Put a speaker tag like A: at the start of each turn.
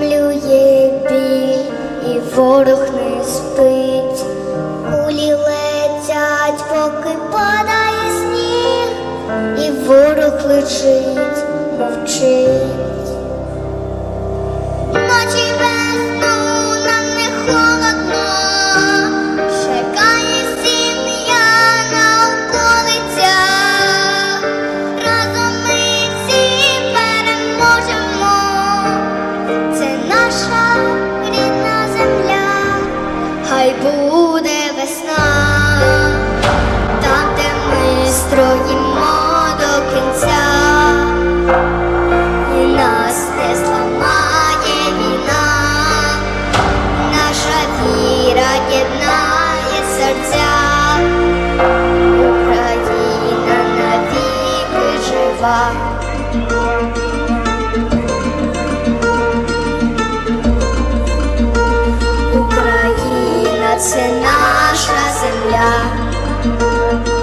A: втомлює біль, і ворог не спить, кулі летять, поки падає сніг, і ворог лечить, мовчить. Хай буде весна, там, де ми строїмо до кінця. І нас не війна, наша віра єднає серця, Україна навіки жива. Це наша земля.